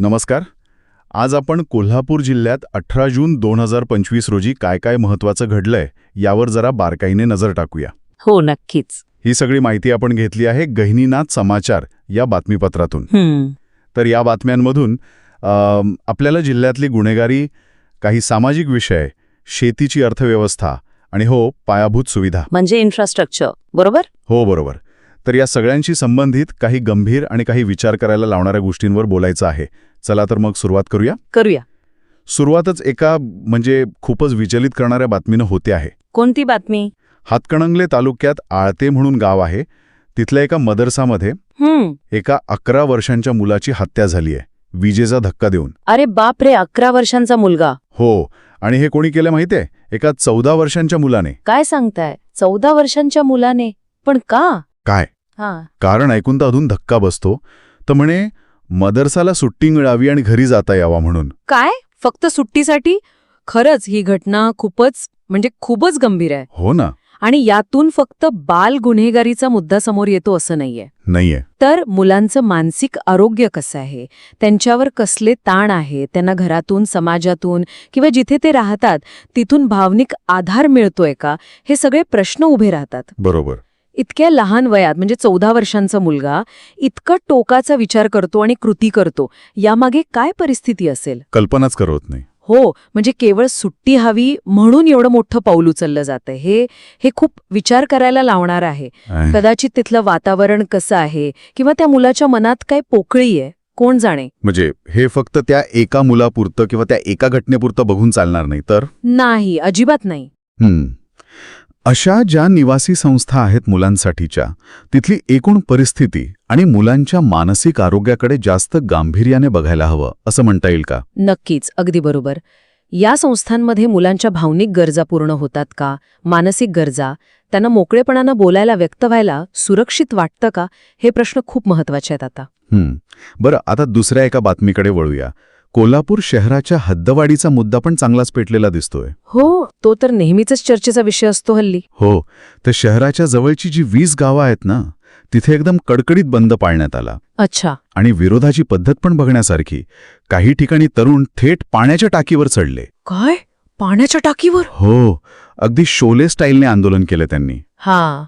नमस्कार. आज आपण कोल्हापूर जिल्ह्यात अठरा जून दोन हजार पंचवीस रोजी काय काय महत्वाचं घडलंय यावर जरा बारकाईने नजर टाकूया. हो नक्कीच. ही सगळी माहिती आपण घेतली आहे गहिनीनाथ समाचार या बातमीपत्रातून. तर या बातम्यांमधून आपल्याला जिल्ह्यातली गुन्हेगारी काही सामाजिक विषय शेतीची अर्थव्यवस्था आणि हो पायाभूत सुविधा. म्हणजे इन्फ्रास्ट्रक्चर बरोबर? हो बरोबर. तर या सगळ्यांशी संबंधित काही गंभीर आणि काही विचार करायला लावणाऱ्या गोष्टींवर बोलायचं आहे. चला तर मग सुरुवात करूया? करूया. सुरुवातच एका म्हणजे खूपच विचलित करणाऱ्या बातमीनं होते आहे. कोणती बातमी? हातकणंगले तालुक्यात आळते म्हणून गाव आहे. तिथल्या एका मदरसामध्ये हम्म. एका अकरा वर्षांच्या मुलाची हत्या झाली आहे. विजेचा धक्का देऊन. अरे बाप रे अकरा वर्षांचा मुलगा. हो. आणि हे कोणी केलं माहितीये एका चौदा वर्षांच्या मुलाने. काय सांगताय? चौदा वर्षांच्या मुलाने? पण का? काय? कारण ऐकून तर अजून धक्का बसतो. तर म्हणे मदरसाला सुट्टी मिळावी आणि घरी जाता यावा म्हणून. काय? फक्त सुट्टीसाठी? खरंच ही घटना खूपच म्हणजे खूपच गंभीर आहे. हो ना. आणि यातून फक्त बाल गुन्हेगारीचा मुद्दा समोर येतो असं नाहीये. नाहीये. तर मुलांचं मानसिक आरोग्य कसं आहे? त्यांच्यावर कसले ताण आहे? त्यांना घरातून समाजातून किंवा जिथे ते राहतात तिथून भावनिक आधार मिळतोय का? हे सगळे प्रश्न उभे राहतात. बरोबर. इतक्या लहान वयात म्हणजे चौदा वर्षांचा मुलगा इतकं टोकाचा विचार करतो आणि कृती करतो यामागे काय परिस्थिती असेल? कल्पनाच करत नाही. हो म्हणजे केवळ सुट्टी हवी म्हणून एवढं मोठं पाऊल उचललं जातं. हे हे खूप विचार करायला लावणार आहे. कदाचित तिथलं वातावरण कसं आहे? किंवा त्या मुलाच्या मनात काय पोकळी आहे? कोण जाणे? म्हणजे हे फक्त त्या एका मुलापुरतं किंवा त्या एका घटनेपुरतं बघून चालणार नाही तर? नाही अजिबात नाही. अशा ज्या निवासी संस्था आहेत मुलांसाठीच्या तिथली एकूण परिस्थिती आणि मुलांच्या मानसिक आरोग्याकडे जास्त गांभीर्याने बघायला हवं असं म्हणता येईल का? नक्कीच अगदी बरोबर. या संस्थांमध्ये मुलांच्या भावनिक गरजा पूर्ण होतात का? मानसिक गरजा? त्यांना मोकळेपणानं बोलायला व्यक्त व्हायला सुरक्षित वाटतं का? हे प्रश्न खूप महत्त्वाचे आहेत आता. बरं आता दुसऱ्या एका बातमीकडे वळूया. कोल्हापूर शहराच्या हद्दवाढीचा मुद्दा पण चांगलाच पेटलेला दिसतोय. हो तो तर नेहमीच चर्चेचा विषय असतो हल्ली. हो तर शहराच्या जवळची जी वीस गावं आहेत ना तिथे एकदम कडकडीत बंद पाळण्यात आला. अच्छा. आणि विरोधाची पद्धत पण बघण्यासारखी. काही ठिकाणी तरुण थेट पाण्याच्या टाकीवर चढले. काय? पाण्याच्या टाकीवर? हो अगदी शोले स्टाईलने आंदोलन केलं त्यांनी. हा.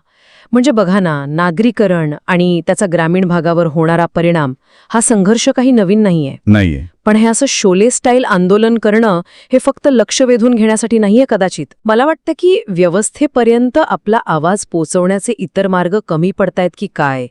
म्हणजे बघा ना नागरीकरण आणि त्याचा ग्रामीण भागावर होणारा परिणाम हा संघर्ष काही नवीन नाहीये. नाहीये. पण हे असं शोले स्टाईल आंदोलन करणं हे फक्त लक्ष वेधून घेण्यासाठी नाहीये कदाचित. मला वाटतं की व्यवस्थेपर्यंत आपला आवाज पोचवण्याचे इतर मार्ग कमी पडतायत की काय?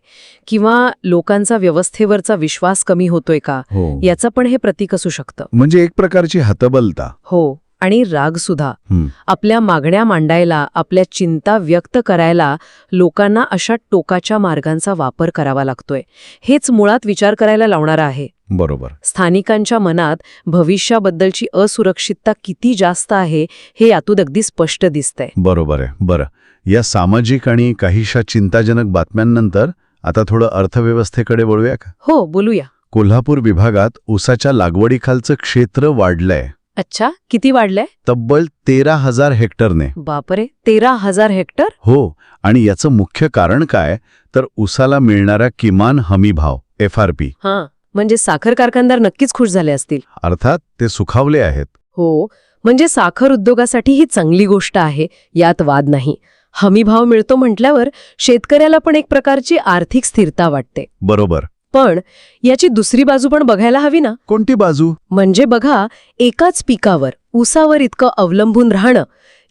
किंवा लोकांचा व्यवस्थेवरचा विश्वास कमी होतोय का? हो. याचं पण हे प्रतीक असू शकतं. म्हणजे एक प्रकारची हतबलता. हो. आणि राग सुद्धा. हं. आपल्या मागण्या मांडायला आपल्या चिंता व्यक्त करायला लोकांना अशा टोकाच्या मार्गांचा वापर करावा लागतोय. हेच मुळात विचार करायला लावणारं आहे. बरोबर. स्थानिकांच्या मनात भविष्याबद्दलची असुरक्षितता किती जास्त आहे हे यातून अगदी स्पष्ट दिसतंय. बरोबर आहे. बरं. या सामाजिक आणि काहीशा चिंताजनक बातम्यांनंतर आता थोडं अर्थव्यवस्थेकडे वळूया का? हो बोलूया. कोल्हापूर विभागात ऊसाच्या लागवडीखालचं क्षेत्र वाढलंय. अच्छा किती वाढलंय? तब्बल तेरा हजार हेक्टरने. बापरे तेरा हजार हेक्टर? हो आणि याचं मुख्य कारण काय? तर उसाला मिळणारा किमान हमी भाव एफ आर पी. हां म्हणजे साखर कारखानदार नक्कीच खुश झाले असतील. अर्थात ते सुखावले आहेत. हो म्हणजे साखर उद्योगासाठी ही चांगली गोष्ट आहे यात वाद नाही. हमी भाव मिळतो म्हटल्यावर शेतकऱ्याला पण एक प्रकारची आर्थिक स्थिरता वाटते. बरोबर. पण याची दुसरी बाजू पण बघायला हवी ना? कोणती बाजू? म्हणजे बघा एकाच पिकावर ऊसावर इतकं अवलंबून राहणं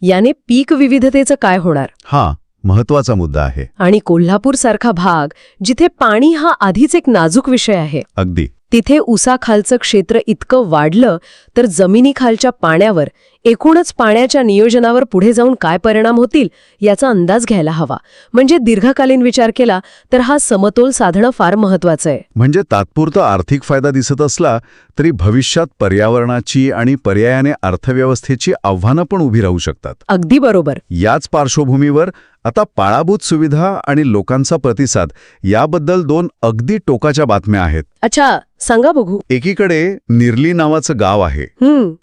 याने पीक विविधतेचं काय होणार? हा महत्त्वाचा मुद्दा आहे. आणि कोल्हापूर सारखा भाग जिथे पाणी हा आधीच एक नाजूक विषय आहे. अगदी. तिथे ऊसाखालचं क्षेत्र इतकं वाढलं तर जमिनीखालच्या पाण्यावर एकूणच पाण्याच्या नियोजनावर पुढे जाऊन काय परिणाम होतील याचा अंदाज घ्यायला हवा. म्हणजे दीर्घकालीन विचार केला तर हा समतोल साधणं फार महत्वाचं आहे. म्हणजे तात्पुरता आर्थिक फायदा दिसत असला तरी भविष्यात पर्यावरणाची आणि पर्यायाने अर्थव्यवस्थेची आव्हानं पण उभी राहू शकतात. अगदी बरोबर. याच पार्श्वभूमीवर आता पायाभूत सुविधा आणि लोकांचा प्रतिसाद याबद्दल दोन अगदी टोकाच्या बातम्या आहेत. अच्छा सांगा बघू. एकीकडे निर्ली नावाचं गाव आहे.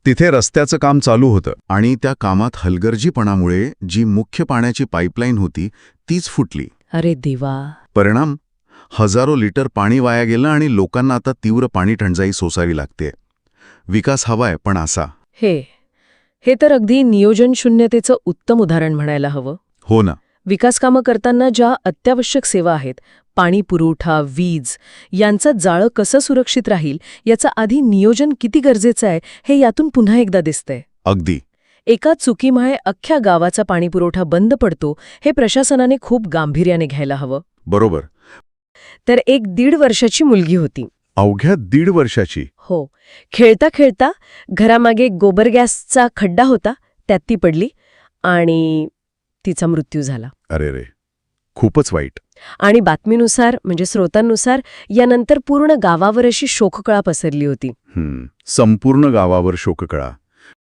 तिथे रस्त्याचं काम चालू होतं. आणि त्या कामात हलगर्जीपणामुळे जी मुख्य पाण्याची पाईपलाईन होती तीच फुटली. अरे देवा. परिणाम? हजारो लिटर पाणी वाया गेलं आणि लोकांना आता तीव्र पाणी टंचाई सोसावी लागते. विकास हवाय पण असा. हे. हे तर अगदी नियोजन शून्यतेचं उत्तम उदाहरण म्हणायला हवं. हो ना. विकास कामं करताना ज्या अत्यावश्यक सेवा आहेत पाणी पुरवठा वीज यांचं जाळं कसं सुरक्षित राहील याचं आधी नियोजन किती गरजेचं आहे हे यातून पुन्हा एकदा दिसतंय. अगदी. एका चुकीमुळे अख्ख्या गावाचा पाणीपुरवठा बंद पडतो हे प्रशासनाने खूप गांभीर्याने घ्यायला हवं. बरोबर. तर एक दीड वर्षाची मुलगी होती. अवघ्या दीड वर्षाची. हो. खेळता खेळता घरामागे गोबर गॅसचा खड्डा होता त्यात ती पडली आणि तिचा मृत्यू झाला. अरे रे खूपच वाईट. आणि बातमीनुसार म्हणजे स्रोतांनुसार यानंतर पूर्ण गावावर अशी शोककळा पसरली होती. संपूर्ण गावावर शोककळा.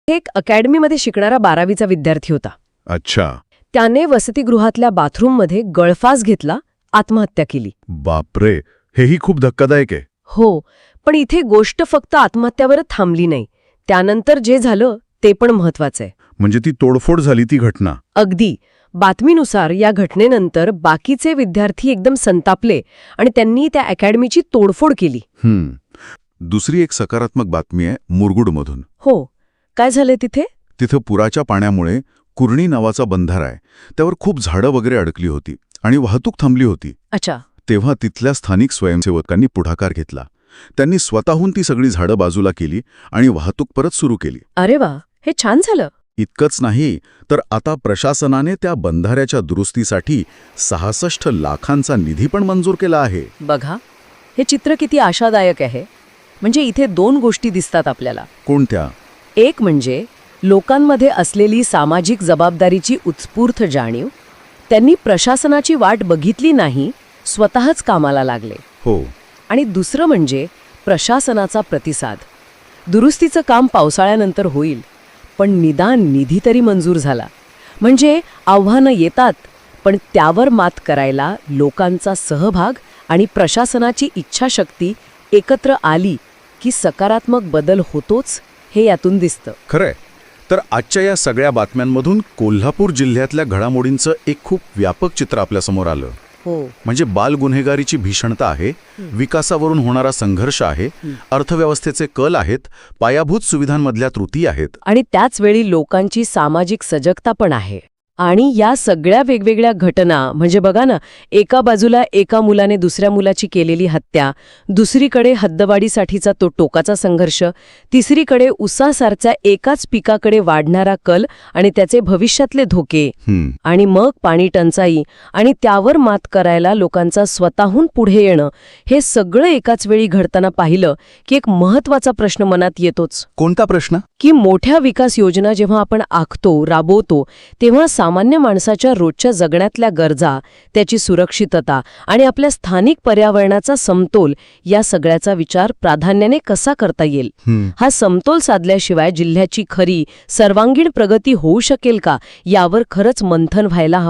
एक अकॅडमीमध्ये शिकणारा बारावीचा विद्यार्थी होता. अच्छा. त्याने वसतिगृहातल्या बाथरूममध्ये गळफास घेतला आत्महत्या केली. बापरे हेही खूप धक्कादायक आहे. हो पण इथे गोष्ट फक्त आत्महत्यावर थांबली नाही. त्यानंतर जे झालं ते पण महत्वाचं आहे. म्हणजे ती तोडफोड झाली ती घटना. अगदी. बातमीनुसार या घटनेनंतर बाकीचे विद्यार्थी एकदम संतापले आणि त्यांनी त्या अकॅडमीची तोडफोड केली. दुसरी एक सकारात्मक बातमी आहे मुरगुडमधून. हो. काय झालं तिथे? तिथं पुराच्या पाण्यामुळे कुर्णी नावाचा बंधारा आहे. त्यावर खूप झाडं वगैरे अडकली होती आणि वाहतूक थांबली होती. अच्छा. तेव्हा तिथल्या स्थानिक स्वयंसेवकांनी पुढाकार घेतला. त्यांनी स्वतःहून ती सगळी झाडं बाजूला केली आणि वाहतूक परत सुरू केली. अरे वा. हे छान झालं. इतकंच नाही तर आता प्रशासनाने त्या बंधाऱ्याच्या दुरुस्तीसाठी सहासष्ट लाखांचा निधी पण मंजूर केला आहे. बघा हे चित्र किती आशादायक आहे. म्हणजे इथे दोन गोष्टी दिसतात आपल्याला. कोणत्या? एक म्हणजे लोकांमध्ये असलेली सामाजिक जबाबदारीची उत्स्फूर्त जाणीव त्यांनी प्रशासनाची वाट बघितली नाही स्वतःच कामाला लागले. हो. आणि दुसरं म्हणजे प्रशासनाचा प्रतिसाद. दुरुस्तीचं काम पावसाळ्यानंतर होईल पण निदान निधी तरी मंजूर झाला. म्हणजे आव्हानं येतात पण त्यावर मात करायला लोकांचा सहभाग आणि प्रशासनाची इच्छाशक्ती एकत्र आली की सकारात्मक बदल होतोच हे यातून दिसतं. खरंय. तर आजच्या या सगळ्या बातम्यांमधून कोल्हापूर जिल्ह्यातल्या घडामोडींचं एक खूप व्यापक चित्र आपल्यासमोर आलं. हो. म्हणजे बाल गुन्हेगारीची भीषणता आहे विकासावरून होणारा संघर्ष आहे अर्थव्यवस्थेचे कल आहेत पायाभूत सुविधांमधल्या त्रुटी आहेत. आणि त्याच वेळी लोकांची सामाजिक सजगता पण आहे. आणि या सगळ्या वेगवेगळ्या घटना म्हणजे बघा ना एका बाजूला एका मुलाने दुसऱ्या मुलाची केलेली हत्या दुसरीकडे हद्दवाढीसाठीचा तो टोकाचा संघर्ष तिसरीकडे उसासारख्या एकाच पिकाकडे वाढणारा कल आणि त्याचे भविष्यातले धोके. आणि मग पाणी टंचाई आणि त्यावर मात करायला लोकांचा स्वतःहून पुढे येणं हे सगळं एकाच वेळी घडताना पाहिलं की एक महत्त्वाचा प्रश्न मनात येतोच. कोणता प्रश्न? की मोठ्या विकास योजना जेव्हा आपण आखतो राबवतो तेव्हा सामान्य माणसाच्या रोजच्या जगण्यातल्या गरजा त्याची सुरक्षितता आणि आपल्या स्थानिक पर्यावरणाचा समतोल या सगळ्याचा विचार प्राधान्याने कसा करता येईल? हं, समतोल साधल्याशिवाय जिल्ह्याची खरी सर्वांगीण प्रगती होऊ शकेल का? यावर खरंच मंथन व्हायला हवं.